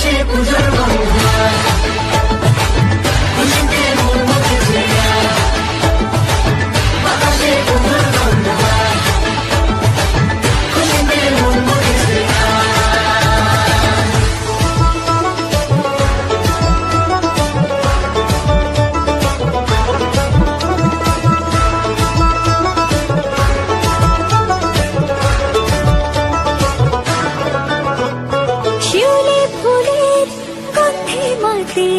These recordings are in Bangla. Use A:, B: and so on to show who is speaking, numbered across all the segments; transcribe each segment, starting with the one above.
A: আকাশে
B: পুজোর বন্ধন
A: মাতে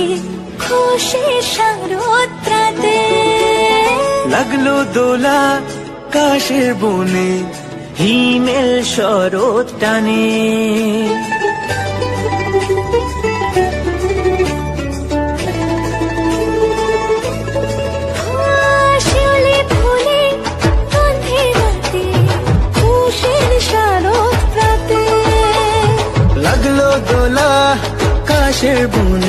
A: খুশি শারদ্রাতে
B: লাগল দোলা কাশের বনে হিমেল শরৎ টানে। লাগল দোলা কাশের বনে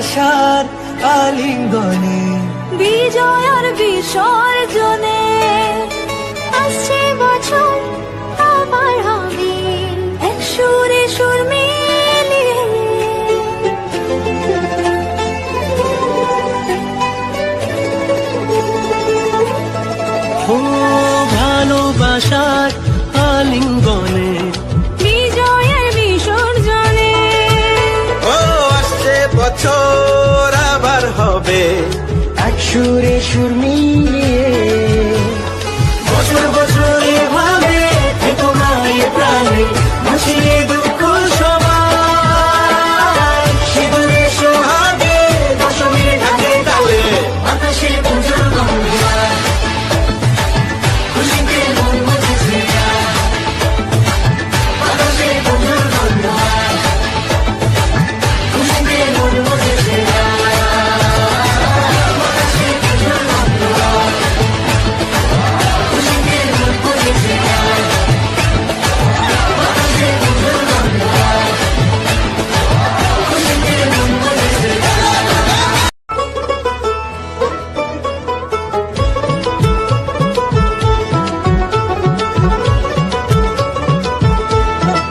B: ভালোবাসার আলিঙ্গনে।
A: বিজয় আর বিসর্জনে। আসছে বছর আবার হবে। এক সুরে সুর
B: ভালোবাসার আলিঙ্গনে।
A: সুরে
C: সুর মিলিয়ে। বছর বছরে
B: ভাবে এভাবে প্রাণে বসিয়ে